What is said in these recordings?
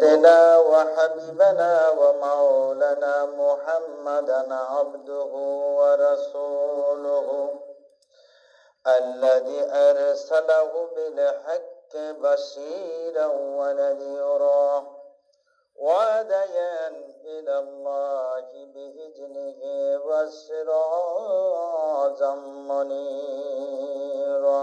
سيدنا وحبيبنا ومولانا محمدا عبده ورسوله الذي أرسله بالحق بشيرا ونذيرا وديا إلى الله بإذنه وسراجا منيرا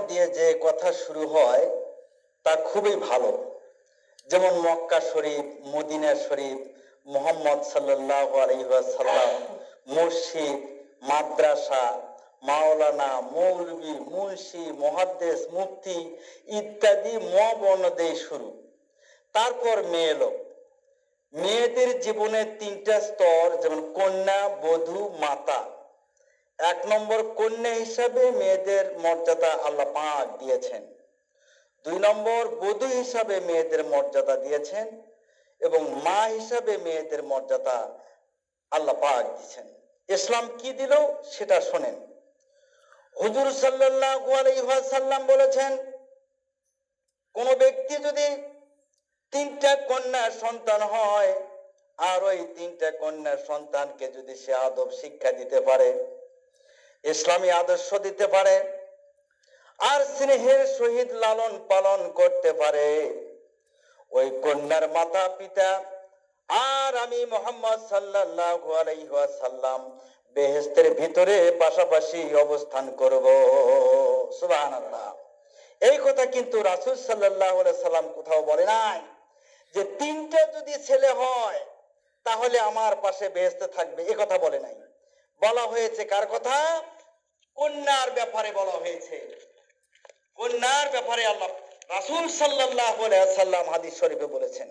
দিয়ে যে কথা শুরু হয়, তা খুবই ভালো। যেমন মক্কা শরীফ, মদিনা শরীফ, মোহাম্মদ সাল্লাহ আলহিহাসাল্লাম মসজিদ মাদ্রাসা, মাওলানা, মৌলবী, মুন্সি মহাদ্দেশ মুফতি ইত্যাদি ম বর্ণ দিয়ে শুরু। তারপর মেয়ে লোক। মেয়েদের জীবনের তিনটা স্তর যেমন কন্যা, বধূ, মাতা। এক নম্বর কন্যা হিসাবে মেয়েদের মর্যাদা আল্লাহ পাক দিয়েছেন। দুই নম্বর বধূ হিসাবে মেয়েদের মর্যাদা দিয়েছেন এবং মা হিসাবে মেয়েদের মর্যাদা আল্লাহ পাক দিয়েছেন। ইসলাম কি দিল সেটা শোনেন। হুজুর সাল্লাল্লাহু আলাইহি ওয়াসাল্লাম বলেছেন, কোন ব্যক্তি যদি তিনটা কন্যা সন্তান হয়, আর ওই তিনটা কন্যা সন্তানকে যদি সে আদব শিক্ষা দিতে পারে ইসলামী আদর্শ দিতে পারে, আর স্নেহের সহিত লালন পালন করতে পারে। ওই কন্যার মাতা পিতা আর আমি মোহাম্মদ সাল্লাল্লাহু আলাইহি ভিতরে পাশাপাশি অবস্থান করব। সুবহানাল্লাহ। এই কথা কিন্তু রাসূল আলাইহি সাল্লাম কোথাও বলে নাই যে তিনটা যদি ছেলে হয়, তাহলে আমার পাশে বেহেশতে থাকবে, এ কথা বলে নাই। বলা হয়েছে, কার কথা? কন্যার ব্যাপারে বলা হয়েছে। কন্যার ব্যাপারে আল্লাহ রাসুল আলাইহি সাল্লাম হাদিস শরীফে বলেছেন।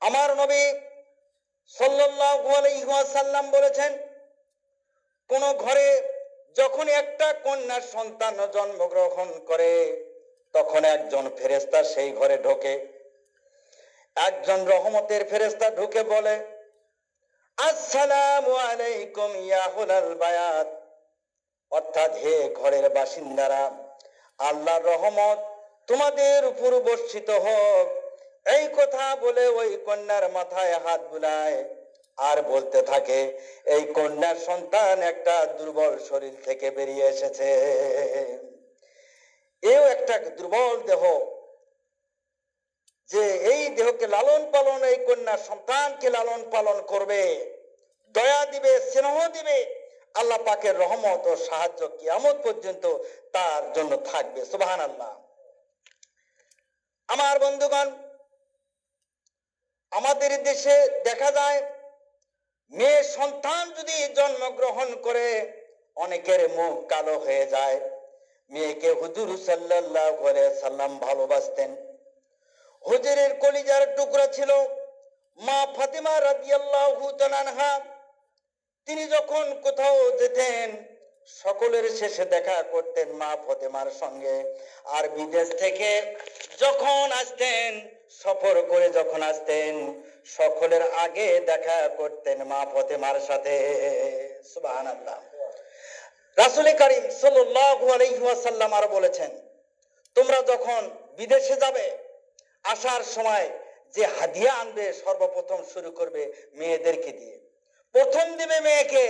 আমার নবী ওয়াসাল্লাম বলেছেন, কোন ঘরে যখন একটা কন্যার সন্তান জন্মগ্রহণ করে, তখন একজন ফেরেস্তা সেই ঘরে ঢোকে। একজন রহমতের ফেরেস্তা ঢুকে বলে আসসালামু আলাইকুম, ইয়া হুলাল বায়াত। অর্থাৎ হে ঘরের বাসিন্দারা, আল্লাহর রহমত তোমাদের উপর বর্ষিত হোক। এই কথা বলে ওই কন্যার মাথায় হাত বুলায় আর বলতে থাকে, এই কন্যার সন্তান একটা দুর্বল শরীর থেকে বেরিয়ে এসেছে। এও একটা দুর্বল দেহ যে এই দেহকে লালন পালন, এই কন্যার সন্তানকে লালন পালন করবে। দয়া দিবে, স্নেহ দিবে। আল্লাহ পাকের রহমত ও সাহায্য কিয়ামত পর্যন্ত তার জন্য থাকবে। সুবাহান আল্লাহ আমার বন্ধুগণ, আমাদের দেশে দেখা যায়, মেয়ে সন্তান যদি জন্মগ্রহণ করে, অনেকের মুখ কালো হয়ে যায়। মেয়েকে হুজুর আলাইহি সাল্লাম ভালোবাসতেন। হুজুরের কলিজার টুকরা ছিল। মা ফাতিমা রাদিয়াল্লাহু তাআলা তিনি যখন কোথাও যেতেন, সকলের শেষে দেখা করতেন মা ফতেমার সঙ্গে। আর বিদেশ থেকে যখন আসতেন, সফর করে যখন আসতেন, সকলের আগে দেখা করতেন মা ফতেমার সাথে। রাসূল করিম সাল্লাল্লাহু আলাইহি ওয়াসাল্লাম আর বলেছেন, তোমরা যখন বিদেশে যাবে আসার সময় যে হাদিয়া আনবে, সর্বপ্রথম শুরু করবে মেয়েদেরকে দিয়ে। প্রথম দিবে মেয়েকে।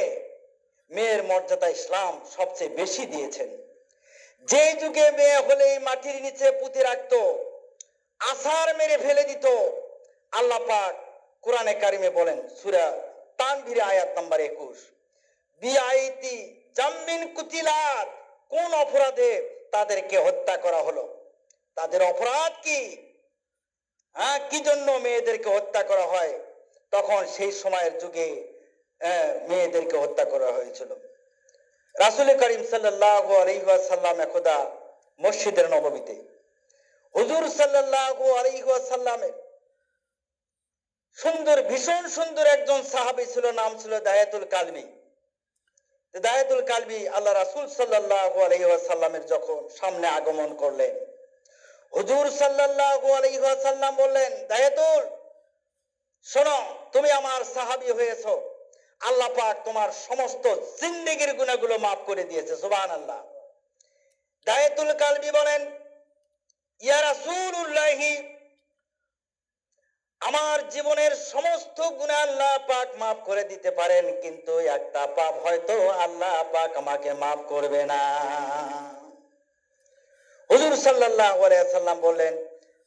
মেয়ের মর্যাদা ইসলাম সবচেয়ে বেশি দিয়েছেন। যে যুগে মেয়ে হলেই মাটির নিচে পুঁতে রাখত, আসার মেরে ফেলে দিত। আল্লাহ পাক কোরআনে কারিমে বলেন, সুরা তানভীর আয়াত নাম্বার একুশ, বিআইতি জাম্মিন কুতিলাত কোন অপরাধে তাদেরকে হত্যা করা হলো? তাদের অপরাধ কি? হ্যাঁ কি জন্য মেয়েদেরকে হত্যা করা হয়? তখন সেই সময়ের যুগে মেয়েদেরকে হত্যা করা হয়েছিল। রাসুল করিম আলহাসাল্লাম একদা মসজিদের নবমীতে। হুজুর সাল্লাহ সুন্দর, ভীষণ সুন্দর একজন সাহাবী ছিল, নাম ছিল দায়াতুল কালবি দায়াতুল কালবি আল্লাহ রাসুল সাল্লাহ আলহাসাল্লামের যখন সামনে আগমন করলেন হুজুর সাল্লাহ আলহাসাল্লাম বললেন, দায়াতুল, শোনো, তুমি আমার সাহাবি হয়েছ। আল্লাহ পাক তোমার সমস্ত জিন্দেগির গুণাগুলো মাফ করে দিয়েছে সুবান আল্লাহ দায়াতুল কালবি বলেন, ইয়া রাসূলুল্লাহি, আমার জীবনের সমস্ত গুণা আল্লাহ পাক মাফ করে দিতে পারেন, কিন্তু একটা পাপ হয়তো আল্লাহ পাক আমাকে মাফ করবে না। সাল্লাম বললেন,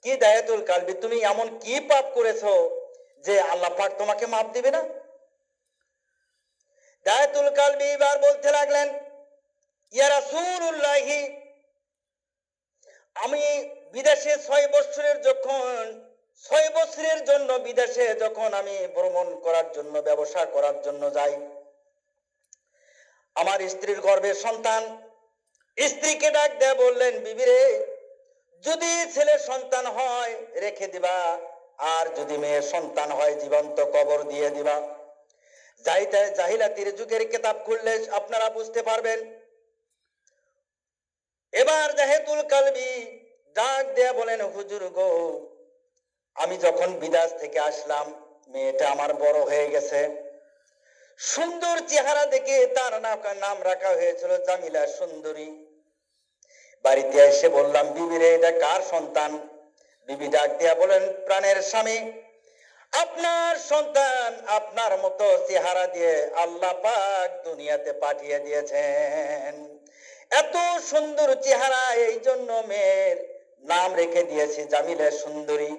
কি দায়াতুল কালবি, তুমি এমন কি পাপ করেছ যে আল্লাহ পাক তোমাকে মাফ দিবে না? দায়াতুল কালবি এবার বলতে লাগলেন, ইয়া রাসূলুল্লাহি, আমি বিদেশে ছয় বছরের যখন, ছয় বছরের জন্য বিদেশে যখন আমি ভ্রমণ করার জন্য, ব্যবসা করার জন্য যাই, আমার স্ত্রীর গর্ভে সন্তান স্ত্রীকে ডাক দেয়া বললেন বিবিরে যদি ছেলে সন্তান হয়, রেখে দিবা। আর যদি মেয়ে সন্তান হয়, জীবন্ত কবর দিয়ে দিবা। যাইতে জাহিলাতির যুগের কিতাব খুললে আপনারা বুঝতে পারবেন। এবার জাহেতুল কালবি ডাক দেয়া বলেন, হুজুর গো, আমি যখন বিদেশ থেকে আসলাম, মেয়েটা আমার বড় হয়ে গেছে। সুন্দর চেহারা দেখে তার নাম রাখা হয়েছিল জামিলা সুন্দরী। বাড়িতে এসে বললাম বিবিরে এটা কার সন্তান? বিবি ডাক দিয়া বলেন প্রাণের স্বামী। আপনার সন্তান আপনার মতো চেহারা দিয়ে আল্লাহ পাক দুনিয়াতে পাঠিয়ে দিয়েছেন। এত সুন্দর চেহারা, এই জন্য মেয়ের নাম রেখে দিয়েছি জামিলা সুন্দরী।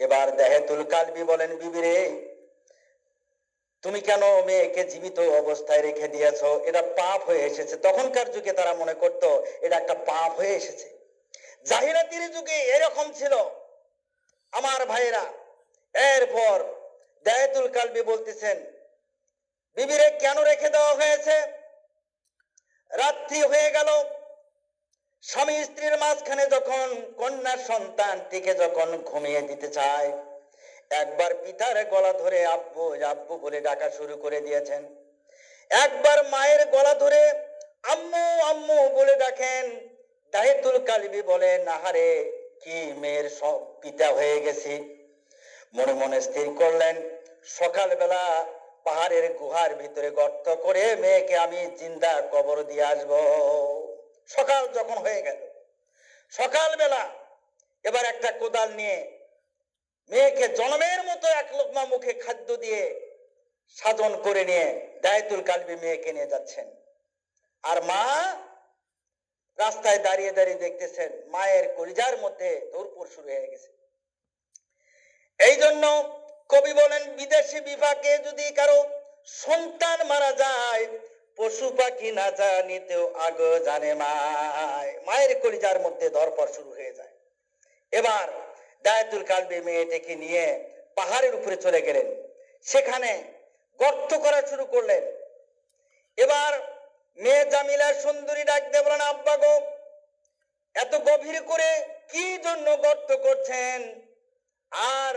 এবার দেহেতুল কালবি বলেন বিবিরে তুমি কেন মেয়েকে জীবিত অবস্থায় রেখে দিয়েছ? এটা পাপ হয়ে এসেছে। তখনকার যুগে তারা মনে করত, এটা একটা পাপ হয়ে এসেছে। জাহিরাতির যুগে এরকম ছিল। আমার ভাইরা এরপর দায়াতুল কালবি বলতেছেন, বিবিরে কেন রেখে দেওয়া হয়েছে? রাত্রি হয়ে গেল। স্বামী স্ত্রীর মাঝখানে যখন কন্যা সন্তানটিকে যখন ঘুমিয়ে দিতে চায় একবার পিতার গলা ধরে আব্বু আব্বু বলে ডাকা শুরু করে দিয়েছেন। একবার মায়ের গলা ধরে আম্মু আম্মু বলে ডাকেন দাহিতুল কালবি বলে নাহারে কি মেয়ের সব পিতা হয়ে গেছি। মনে মনে স্থির করলেন। সকালবেলা পাহাড়ের গুহার ভিতরে গর্ত করে মেয়েকে আমি জিন্দা কবর দিয়ে আসব। সকাল যখন হয়ে গেল, সকালবেলা এবার একটা কোদাল নিয়ে মেয়েকে জন্মের মতো এক লোকমা মুখে খাদ্য দিয়ে সাধন করে নিয়ে দায়তুল কালবি মেয়েকে নিয়ে যাচ্ছেন। আর মা রাস্তায় দাঁড়িয়ে দাঁড়িয়ে দেখতেছেন, মায়ের কলিজার মধ্যে দৌড়পুর শুরু হয়ে গেছে। এই জন্য কবি বলেন, বিদেশি বিভাগে যদি কারও সন্তান মারা যায়, পশু পাখি না জানিতেও আগ জানে মায়। মায়ের কলিজার মধ্যে ধরপর শুরু হয়ে যায়। এবার দায়াতুল কালবি মেয়েটাকে নিয়ে পাহাড়ের উপরে চলে গেলেন। সেখানে গর্ত করা শুরু করলেন। এবার মেয়ে জামিলা সুন্দরী ডাক দিয়ে বলেন, আব্বা গো, এত গভীর করে কি জন্য গর্ত করছেন? আর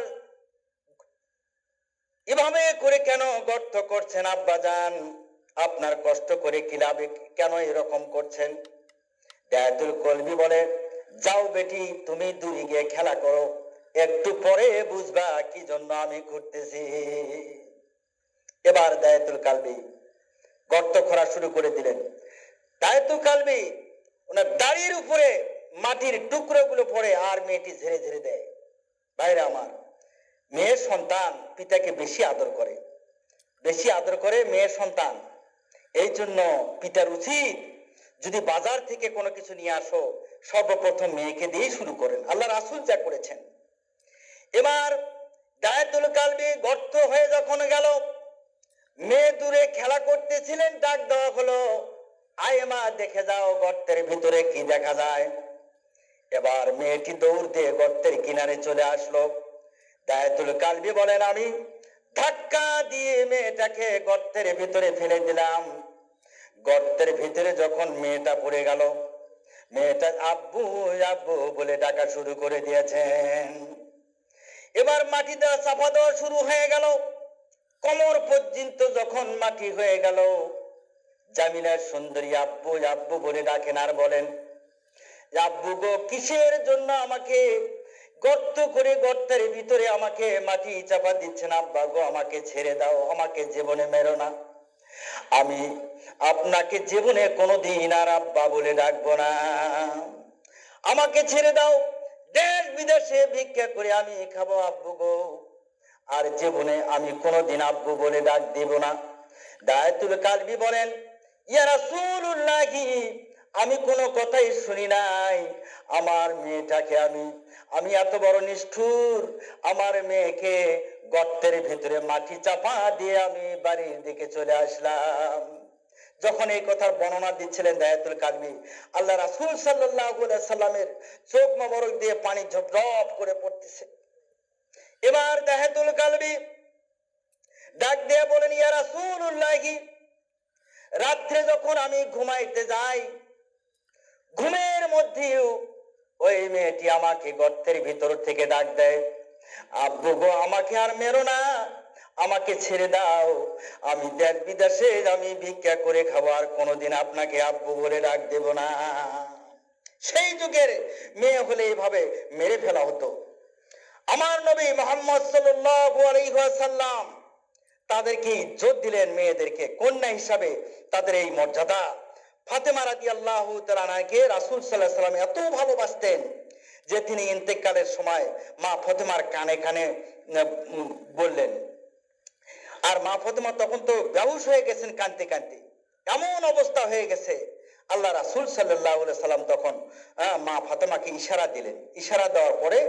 এভাবে করে কেন গর্ত করছেন, আব্বা যান আপনার কষ্ট করে কি লাভে কেন এরকম করছেন? দায়াতুল কলবি বলে যাও বেটি, তুমি দূরে গিয়ে খেলা করো। একটু পরে বুঝবা কি জন্য আমি ঘুরতেছি। এবার দায়াতুল কালবি গর্ত খোঁড়া শুরু করে দিলেন। দায়াতুল কালবি ওনার দাড়ির উপরে মাটির টুকরো গুলো পড়ে আর মেয়েটি ঝেড়ে ঝেড়ে দেয়। বাইরে আমার মেয়ের সন্তান পিতাকে বেশি আদর করে। বেশি আদর করে মেয়ের সন্তান। এই জন্য পিতার উচিত যদি বাজার থেকে কোনো কিছু নিয়ে আসো সর্বপ্রথম মেয়েকে দিয়ে শুরু করেন। আল্লাহ রাসুল যা করেছেন। এবার দায়তুল কালবি গর্ত হয়ে যখন গেল, মেয়ে দূরে খেলা করতেছিলেন, ডাক দেওয়া হলো আয় মা দেখে যাও গর্তের ভিতরে কি দেখা যায়। এবার মেয়েটি দৌড় দিয়ে গর্তের কিনারে চলে আসলো। দায়তুল কালবি বলেন, আমি ধাক্কা দিয়ে মেয়েটাকে গর্তের ভিতরে ফেলে দিলাম। গর্তের ভিতরে যখন মেয়েটা পড়ে গেল মেয়েটা আব্বু আব্বু বলে ডাকা শুরু করে দিয়েছেন। এবার মাটি দেওয়া চাপা দেওয়া শুরু হয়ে গেল। কোমর পর্যন্ত যখন মাটি হয়ে গেল, জামিনার সুন্দরী আব্বু আব্বু বলে ডাকেন আর বলেন আব্বু গো, কিসের জন্য আমাকে গর্ত করে গর্তের ভিতরে আমাকে মাটি চাপা দিচ্ছেন? আব্বা গো, আমাকে ছেড়ে দাও, আমাকে জীবনে মেরো না। আমি আপনাকে জীবনে কোনোদিন আর আব্বা বলে ডাকবো না। আমাকে ছেড়ে দাও, দেশ বিদেশে ভিক্ষা করে আমি খাব আব্বু গো। আর জীবনে আমি কোনোদিন আব্বু বলে ডাক দিব না। দায়তুল কালবি বলেন ইয়ারা রাসূলুল্লাহি আমি কোনো কথাই শুনি নাই। আমার মেয়েটাকে আমি আমি এত বড় নিষ্ঠুর। আমার মেয়েকে গর্তের ভিতরে মাটি চাপা দিয়ে আমি বাড়ির দিকে চলে আসলাম। যখন এই কথার বর্ণনা দিচ্ছিলেন দায়াতুল কালবি আল্লাহ রাসূল আলাইহি সাল্লামের চোখ মোবারক দিয়ে পানি ঝপঝপ করে পড়তেছে। এবার দাহাতুল কালবি ডাক দিয়ে বলেন, ইয়া রাসূলুল্লাহি, রাত্রে যখন আমি ঘুমাইতে যাই ঘুমের মধ্যেও ওই মেয়েটি আমাকে গর্তের ভিতর থেকে ডাক দেয়, আব্বু গো, আমাকে আর মেরো না, আমাকে ছেড়ে দাও। আমি দেশ বিদেশে, আমি ভিক্ষা করে খাব, আর কোনোদিন আপনাকে আব্বু বলে ডাক দেব না। সেই যুগের মেয়ে হলে এইভাবে মেরে ফেলা হতো। আমার নবী মোহাম্মদ ওয়াসাল্লাম তাদেরকে ইজ্জত দিলেন মেয়েদেরকে, কন্যা হিসাবে তাদের এই মর্যাদা। ফাতেমা রাদিয়াল্লাহু তাআলাকে রাসূল সাল্লাল্লাহু আলাইহি সাল্লাম এত ভালোবাসতেন যে তিনি ইন্তেকালের সময় মা ফাতেমার কানে কানে বললেন। আর মা ফাতেমা তখন তো বেহুশ হয়ে গেছেন কানতে কানতে। এমন অবস্থা হয়ে গেছে। আল্লাহ রাসূল আলাইহি সাল্লাম তখন মা ফাতেমাকে ইশারা দিলেন। ইশারা দেওয়ার পরে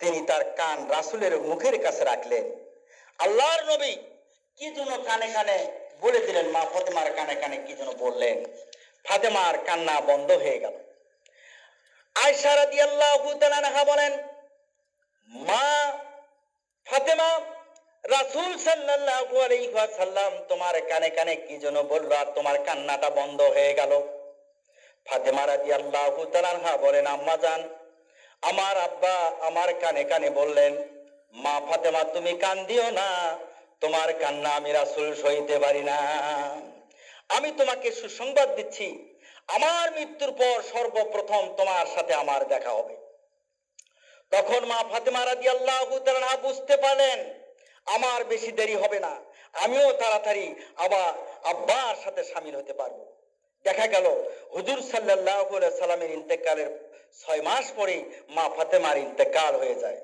তিনি তার কান রাসূলের মুখের কাছে রাখলেন। আল্লাহর নবী কি জন্য কানে কানে বলে দিলেন, মা ফতেমার কানে কানে কি জন্য বললেন। ফাতেমার কান্না বন্ধ হয়ে গেল। আয়সা রাদিয়াল্লাহু তাআলা বলেন, মা ফাতেমা, রাসূল সাল্লাল্লাহু আলাইহি ওয়াসাল্লাম তোমার কানে কানে কি জন্য বলল আর তোমার কান্নাটা বন্ধ হয়ে গেল? ফাতেমা রাদিয়াল্লাহু তাআলা বলেন, আম্মা জান, আমার আব্বা আমার কানে কানে বললেন, মা ফাতেমা, তুমি কান্দিও না, তোমার কান্না আমি রাসূল সইতে পারি না। আমি তোমাকে সুসংবাদ দিচ্ছি। আমার মৃত্যুর পর সর্বপ্রথম তোমার সাথে আমার দেখা হবে। তখন মা ফাতেমা রাদিয়াল্লাহু তাআলা বুঝতে পারলেন, আমার বেশি দেরি হবে না, আমিও তাড়াতাড়ি আবার আব্বার সাথে সামিল হতে পারব। দেখা গেল, হুজুর সাল্লাল্লাহু আলাইহি সাল্লামের ইন্তেকালের ছয় মাস পরেই মা ফাতেমার ইন্তেকাল হয়ে যায়।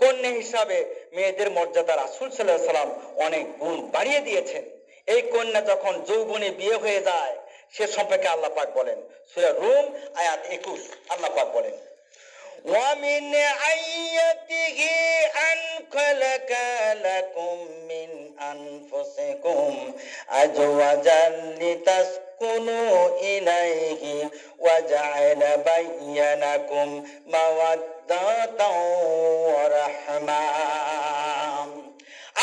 কন্যা হিসাবে মেয়েদের মর্যাদা রাসূল আলাইহি সাল্লাম অনেক গুণ বাড়িয়ে দিয়েছেন। এই কন্যা যখন যৌবনে বিয়ে হয়ে যায় সে সম্পর্কে আল্লাহ পাক বলেন সূরা রুম আয়াত 21 আল্লাহ পাক বলেন ومن آياته أن خلق لكم من أنفسكم أزواجا لتسكنوا إليه وجعل بينكم مودة ورحمة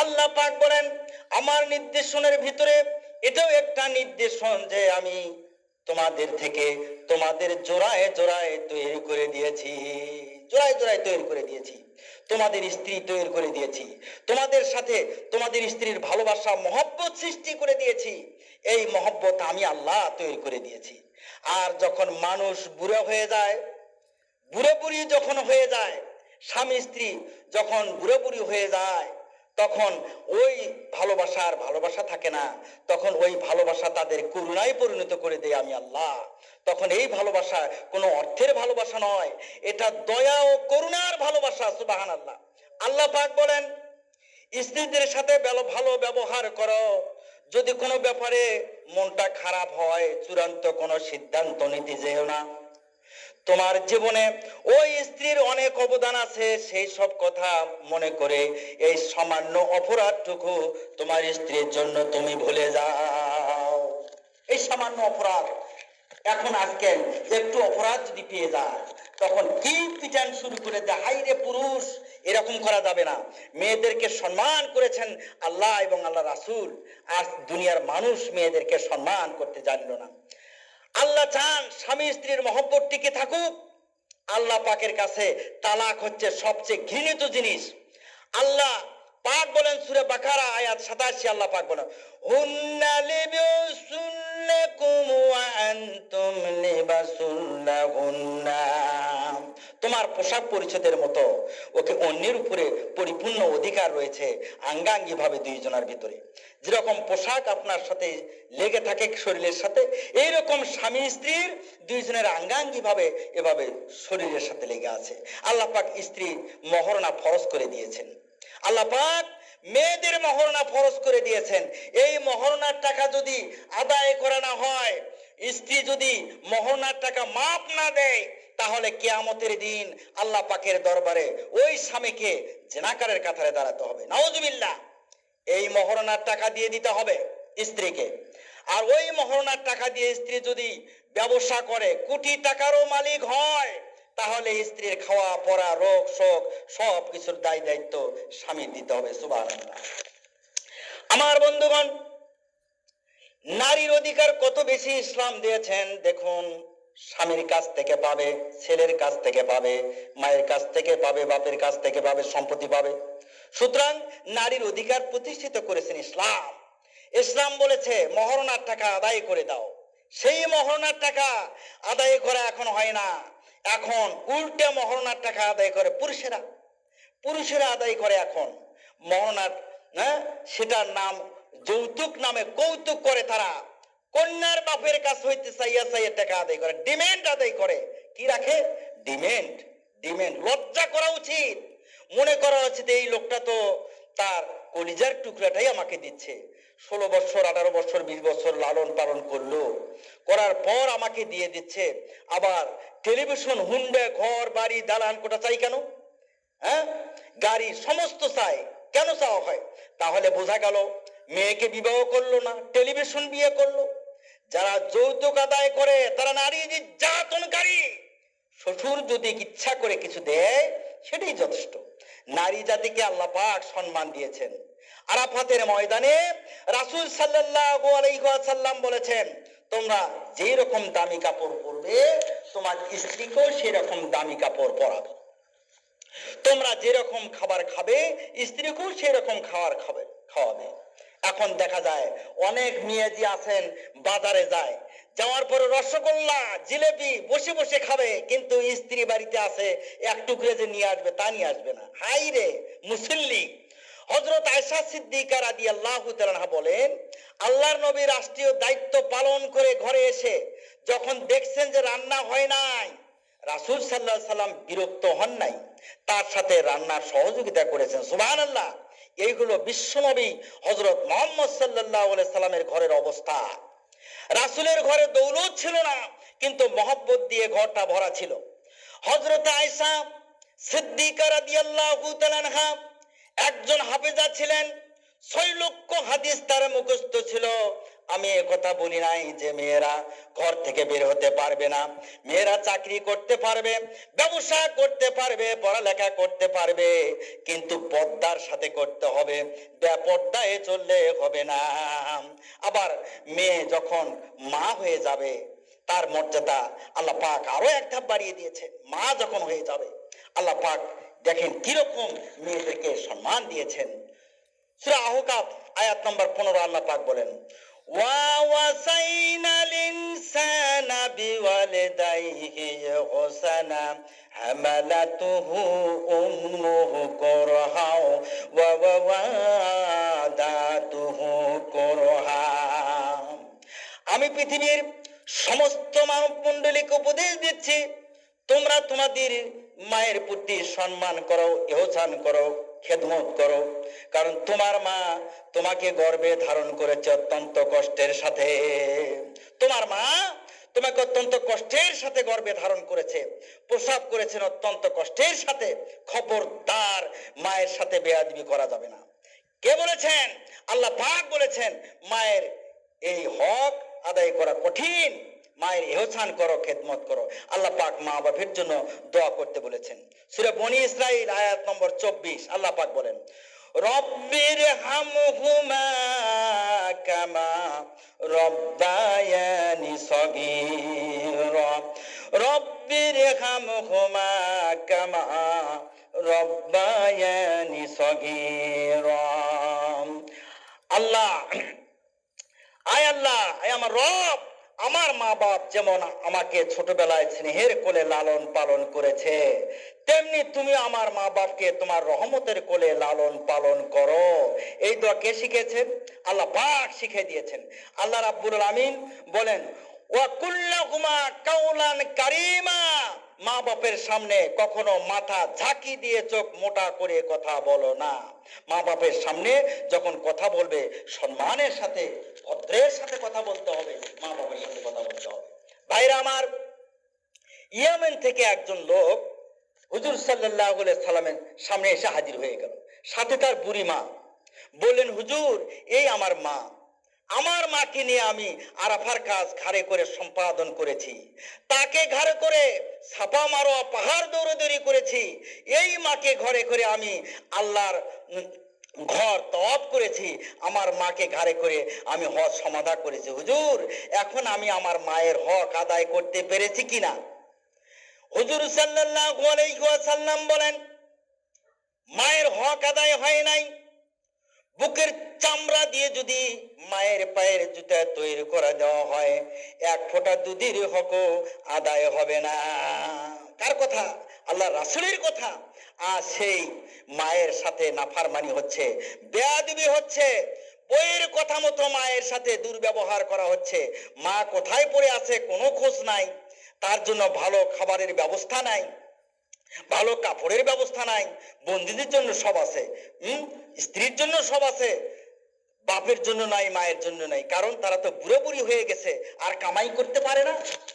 আল্লাহ পাক বলেন আমার নির্দেশনের ভিতরে এটাও একটা নির্দেশন যে আমি তোমাদের থেকে তোমাদের জোড়ায় জোড়ায় তৈরি করে দিয়েছি। জোড়ায় জোড়ায় তৈরি করে দিয়েছি। তোমাদের স্ত্রী তৈরি করে দিয়েছি। তোমাদের সাথে তোমাদের স্ত্রীর ভালোবাসা, মহব্বত সৃষ্টি করে দিয়েছি। এই মহব্বত আমি আল্লাহ তৈরি করে দিয়েছি। আর যখন মানুষ বুড়ো হয়ে যায় বুড়ো বুড়ি যখন হয়ে যায়, স্বামী স্ত্রী যখন বুড়ো বুড়ি হয়ে যায় তখন ওই ভালোবাসার ভালোবাসা থাকে না। তখন ওই ভালোবাসা তাদের করুণায় পরিণত করে দেয় আমি আল্লাহ। তখন এই ভালোবাসা কোনো অর্থের ভালোবাসা নয়। এটা দয়া ও করুণার ভালোবাসা সুবাহান আল্লাহ আল্লাহ পাক বলেন, স্ত্রীদের সাথে ভালো ব্যবহার করো। যদি কোনো ব্যাপারে মনটা খারাপ হয়, চূড়ান্ত কোনো সিদ্ধান্ত নিতে যেও না। তোমার জীবনে ওই স্ত্রীর অনেক অবদান আছে, সেই সব কথা মনে করে এই সামান্য অপরাধটুকু তোমার স্ত্রীর জন্য তুমি ভুলে যাও। এই সামান্য অপরাধ। এখন আজকে একটু অপরাধ যদি পেয়ে যায় তখন কি পিটান শুরু করে দেয় হাই রে পুরুষ! এরকম করা যাবে না। মেয়েদেরকে সম্মান করেছেন আল্লাহ এবং আল্লাহ রাসূল। আজ দুনিয়ার মানুষ মেয়েদেরকে সম্মান করতে জানল না। আল্লাহ চান স্বামী স্ত্রীর মহব্বত টিকে থাকুক। আল্লাহ পাকের কাছে তালাক হচ্ছে সবচেয়ে ঘৃণিত জিনিস। আল্লাহ পাক বলেন সুরে বাকারা, আয়াত সাতাশি আল্লাহ পাক বলেন, হুন্না লিবাসুল লাকুম ওয়া আনতুম লিবাসুল লাহুন্না তোমার পোশাক পরিচ্ছদের মতো, ওকে অন্যের উপরে পরিপূর্ণ অধিকার রয়েছে আঙ্গাঙ্গি ভাবে দুইজনের ভিতরে। যেরকম পোশাক আপনার সাথে লেগে থাকে শরীরের সাথে, এইরকম স্বামী স্ত্রীর দুইজনের আঙ্গাঙ্গি ভাবে এভাবে শরীরের সাথে লেগে আছে। আল্লাহ পাক স্ত্রী মহরণা ফরজ করে দিয়েছেন। আল্লাহ পাক মেয়েদের মহরণা ফরজ করে দিয়েছেন। এই মহরণার টাকা যদি আদায় করা না হয়, স্ত্রী যদি মহরণার টাকা মাপ না দেয়, তাহলে কেয়ামতের দিন আল্লাহ পাকের দরবারে ওই স্বামীকে জেনাকারের কাতারে দাঁড়াতে হবে। নাউজুবিল্লাহ। এই মহরণার টাকা দিয়ে দিতে হবে স্ত্রীকে। আর ওই মহরণার টাকা দিয়ে স্ত্রী যদি ব্যবসা করে, কোটি টাকারও মালিক হয় তাহলে স্ত্রীর খাওয়া, পড়া, রোগ, শোক, সব কিছুর দায় দায়িত্ব স্বামী দিতে হবে সুবাহ আমার বন্ধুগণ, নারীর অধিকার কত বেশি ইসলাম দিয়েছেন, দেখুন, স্বামীর কাছ থেকে পাবে, ছেলের কাছ থেকে পাবে, মায়ের কাছ থেকে পাবে, বাপের কাছ থেকে পাবে, সম্পত্তি পাবে। সুতরাং নারীর অধিকার প্রতিষ্ঠিত করেছেন ইসলাম। ইসলাম বলেছে, মহরণার টাকা আদায় করে দাও। সেই মহরণার টাকা আদায় করা এখন হয় না। এখন উল্টে মহরণার টাকা আদায় করে পুরুষেরা। পুরুষেরা আদায় করে এখন। মহরণার হ্যাঁ? সেটার নাম যৌতুক নামে কৌতুক করে তারা। কন্যার বাপের কাছ হইতে চাইয়া চাইয়া টাকা আদায় করে। ডিমেন্ড আদায় করে। কি রাখে? ডিমেন্ড। ডিমেন্ড। লজ্জা করা উচিত। মনে করা উচিত এই লোকটা তো তার কলিজার টুকরাটাই আমাকে দিচ্ছে। ষোলো বছর, আঠারো বছর, বিশ বছর লালন পালন করল। করার পর আমাকে দিয়ে দিচ্ছে, আবার টেলিভিশন, হুন্ডে, ঘর, বাড়ি, দালান, কোটা চাই কেন? হ্যাঁ? গাড়ি, সমস্ত চাই। কেন চাওয়া হয়? তাহলে বোঝা গেল, মেয়েকে বিবাহ করল না, টেলিভিশন বিয়ে করল। যারা যৌতুক আদায় করে, তারা নারী নির্যাতনকারী শ্বশুর যদি ইচ্ছা করে কিছু দেয়, সেটাই যথেষ্ট। নারী জাতিকে আল্লাহ পাক সম্মান দিয়েছেন। আরাফাতের ময়দানে রাসূল আলাইহি বলেছেন, তোমরা যেই রকম দামি কাপড় পরবে, তোমার স্ত্রীকেও সেই রকম দামি কাপড় পরাবে। তোমরা যেরকম খাবার খাবে, স্ত্রীকেও সেরকম খাবার খাবে, খাওয়াবে। এখন দেখা যায়, অনেক মেয়েজি আছেন, বাজারে যায়, যাওয়ার পরে রসগোল্লা, জিলেপি বসে বসে খাবে, কিন্তু স্ত্রী বাড়িতে আছে, এক টুকরে যে নিয়ে আসবে, তা নিয়ে আসবে না। হাই রে মুসল্লি! হজরত আয়সা সিদ্দিকা রাদি আল্লাহ বলেন, আল্লাহর নবী রাষ্ট্রীয় দায়িত্ব পালন করে ঘরে এসে যখন দেখছেন যে রান্না হয় নাই, রাসূল সাল্লাহ সাল্লাম বিরক্ত হন নাই। তার সাথে রান্নার সহযোগিতা করেছেন। সুবাহান আল্লাহ এইগুলো বিশ্বনবী হজরত মোহাম্মদ সাল্লাহ সাল্লামের ঘরের অবস্থা। রাসূলের ঘরে দৌলত ছিল না, কিন্তু মহব্বত দিয়ে ঘরটা ভরা ছিল। হজরত আয়সা সিদ্দিকা রাদিয়াল্লাহু তাআলা একজন হাফেজা ছিলেন ছয় লক্ষ হাদিস তার মুখস্থ ছিল। আমি কথা বলি নাই যে মেয়েরা ঘর থেকে বের হতে পারবে না। মেয়েরা চাকরি করতে পারবে, ব্যবসা করতে পারবে, পড়ালেখা করতে পারবে, কিন্তু পর্দার সাথে করতে হবে। বেপর্দায় চললে হবে না। আবার মেয়ে যখন মা হয়ে যাবে, তার মর্যাদা আল্লাহ পাক আরও এক ধাপ বাড়িয়ে দিয়েছে। মা যখন হয়ে যাবে, আল্লাহ পাক দেখেন কীরকম মেয়েদেরকে সম্মান দিয়েছেন। সূরা আহকাফ, আয়াত নম্বর 15 আল্লাহ পাক বলেন ইনসানা বিওয়ালিদাইহি ইহসানা হামালাতুহু উম্মুহু কুরহা, ওয়া ওয়াদাতুহু কুরহা। আমি পৃথিবীর সমস্ত মানব মণ্ডলীকে উপদেশ দিচ্ছি, তোমরা তোমাদের মায়ের প্রতি সম্মান করো এহসান করো, খেদমত করো। কারণ তোমার মা তোমাকে গর্বে ধারণ করেছে অত্যন্ত কষ্টের সাথে। তোমার মা তোমাকে অত্যন্ত কষ্টের সাথে গর্বে ধারণ করেছে, প্রসাব করেছেন অত্যন্ত কষ্টের সাথে। খবরদার মায়ের সাথে বেয়াদবি করা যাবে না। কে বলেছেন? আল্লাহ পাক বলেছেন, মায়ের এই হক আদায় করা কঠিন। মায়ের এহসান করো, খেদমত করো। আল্লাহ পাক মা বাপের জন্য দোয়া করতে বলেছেন। সুরে বনি ইসরাইল, আয়াত নম্বর চব্বিশ, আল্লাহ পাক বলেন, রব্বির হামহুমা কামা রব্বায়ানি সগীরা। রব্বির হামহুমা কামা রব্বায়ানি সগীরা। আল্লাহ, আয় আল্লাহ, আয় আমার রব। আমার মা বাপ যেমন আমাকে ছোটবেলায় স্নেহের কোলে লালন পালন করেছে, তেমনি তুমি আমার মা বাপকে তোমার রহমতের কোলে লালন পালন করো। এই দোয়া কে শিখেছেন? আল্লাহ পাক শিখে দিয়েছেন। আল্লাহ রাব্বুল আমিন বলেন, ওয়া কুল্লাহুমা কাউলান কারিমা। মা বাপের সামনে কখনো মাথা ঝাঁকি দিয়ে চোখ মোটা করে কথা বলো না। মা বাপের সামনে যখন কথা বলবে, সম্মানের সাথে ভদ্রের সাথে কথা বলতে হবে, মা বাবার সাথে কথা বলতে হবে। ভাইরা আমার, ইয়েমেন থেকে একজন লোক হুজুর সাল্লাহ সাল্লামের সামনে এসে হাজির হয়ে গেল। সাথে তার বুড়ি মা। বললেন, হুজুর, এই আমার মা। আমার মাকে নিয়ে আমি আরাফার কাজ ঘাড়ে করে সম্পাদন করেছি। তাকে ঘাড়ে করে ছাপা মারোয়া পাহাড় দৌড়দৌড়ি করেছি। এই মাকে ঘরে করে আমি আল্লাহর ঘর তপ করেছি, আমার মাকে ঘাড়ে করে আমি হজ সমাধা করেছি। হুজুর, এখন আমি আমার মায়ের হক আদায় করতে পেরেছি কিনা? হুজুর ওয়াসাল্লাম বলেন, মায়ের হক আদায় হয় নাই। বুকের চামড়া দিয়ে যদি মায়ের পায়ের জুতা তৈরি করা দেওয়া হয়, এক ফোঁটা দুধের হক আদায় হবে না। কার কথা? আল্লাহ রাসুলের কথা। আর সেই মায়ের সাথে নাফারমানি হচ্ছে, বেয়াদবি হচ্ছে, বইয়ের কথা মতো মায়ের সাথে দুর্ব্যবহার করা হচ্ছে। মা কোথায় পড়ে আছে কোনো খোঁজ নাই, তার জন্য ভালো খাবারের ব্যবস্থা নাই, ভালো কাপড়ের ব্যবস্থা নাই বন্ধুদের জন্য সব আছে হুম স্ত্রীর জন্য সব আছে, বাপের জন্য নাই, মায়ের জন্য নাই, কারণ তারা তো বুড়ো বুড়ি হয়ে গেছে, আর কামাই করতে পারে না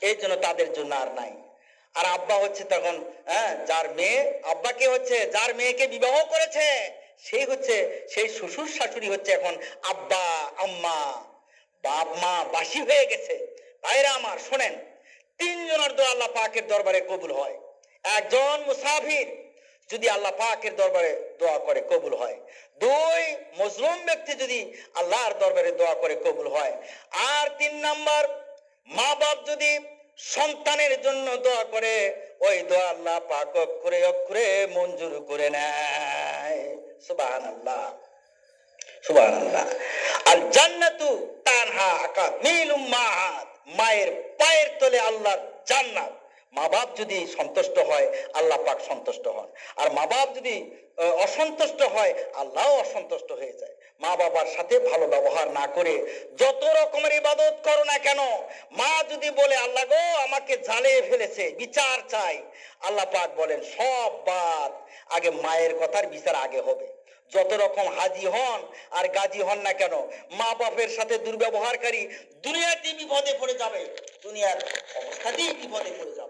এই জন্য তাদের জন্য আর নাই। আর আব্বা হচ্ছে তখন হ্যাঁ যার মেয়ে, আব্বাকে হচ্ছে, যার মেয়েকে বিবাহ করেছে সেই হচ্ছে, সেই শ্বশুর শাশুড়ি হচ্ছে এখন আব্বা, আম্মা, বাপ, মা, বাসি হয়ে গেছে। ভাইরা আমার, শোনেন, তিনজনের দোয়া আল্লাহ পাকের দরবারে কবুল হয়। একজন মুসাফির, যদি আল্লাহ পাকের দরবারে দোয়া করে, কবুল হয়। দুই মুসলিম ব্যক্তি যদি আল্লাহর দরবারে দোয়া করে, কবুল হয়। আর তিন নাম্বার মা বাপ যদি সন্তানের জন্য দোয়া করে, ওই দোয়া আল্লাহ পাক অক্ষরে অক্ষরে মঞ্জুর করে নেয়। সুবহানাল্লাহ সুবহানাল্লাহ। আর জান্নাতু তানহা আকা মিল মায়ের পায়ের তলে আল্লাহ জান্নাত। মা বাপ যদি সন্তুষ্ট হয়, আল্লাহ পাক সন্তুষ্ট হন। আর মা বাপ যদি অসন্তুষ্ট হয় আল্লাহ অসন্তুষ্ট হয়ে যায়। মা বাবার সাথে ভালো ব্যবহার না করে যত রকমের ইবাদত করো না কেন, মা যদি বলে, আল্লাহ গো, আমাকে জ্বালিয়ে ফেলেছে, বিচার চাই। আল্লাহ পাক বলেন, সব বাদ, আগে মায়ের কথার বিচার আগে হবে। যত রকম হাজি হন আর গাজী হন না কেন, মা বাপের সাথে দুর্ব্যবহারকারী দুনিয়াতে বিপদে পড়ে যাবে। দুনিয়ার অবস্থাতেই বিপদে পড়ে যাবে।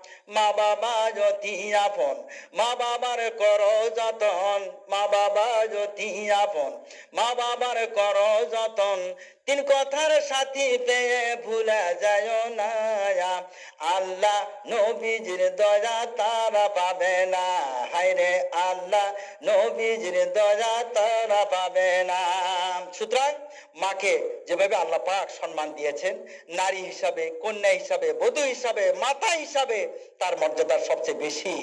মা বাবা যদি আপন, মা বাবার কর যতন, মা বাবা যদি আপন, মা বাবার কর যতন। তিন কথার সাথী পেয়ে ভুলে যায় না আল্লাহ নবীজির দয়া তারা পাবে না। হাইরে আল্লাহ নবীজির দয়া তারা পাবে না। সুতরাং মাকে যেভাবে আল্লাহ পাক সম্মান দিয়েছেন, নারী হিসাবে, কন্যা হিসাবে, বধূ হিসাবে, মাতা হিসাবে তার মর্যাদা সবচেয়ে বেশি।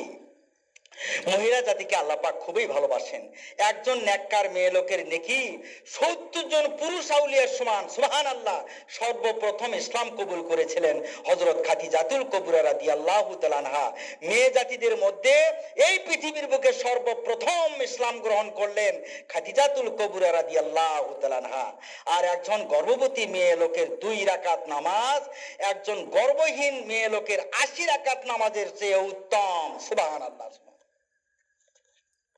মহিলা জাতিকে আল্লাহ পাক খুবই ভালোবাসেন। একজন নেককার মেয়ে লোকের নেকি সত্তর জন পুরুষ আউলিয়ার সমান সুবহান আল্লাহ সর্বপ্রথম ইসলাম কবুল করেছিলেন হজরত খাদিজাতুল কবুরা রাদি আল্লাহ তালানহা মেয়ে জাতিদের মধ্যে এই পৃথিবীর বুকে সর্বপ্রথম ইসলাম গ্রহণ করলেন খাদিজাতুল কবুরা রাদি আল্লাহ তালানহা আর একজন গর্ভবতী মেয়ে লোকের দুই রাকাত নামাজ, একজন গর্বহীন মেয়ে লোকের আশি রাকাত নামাজের চেয়ে উত্তম সুবাহান আল্লাহ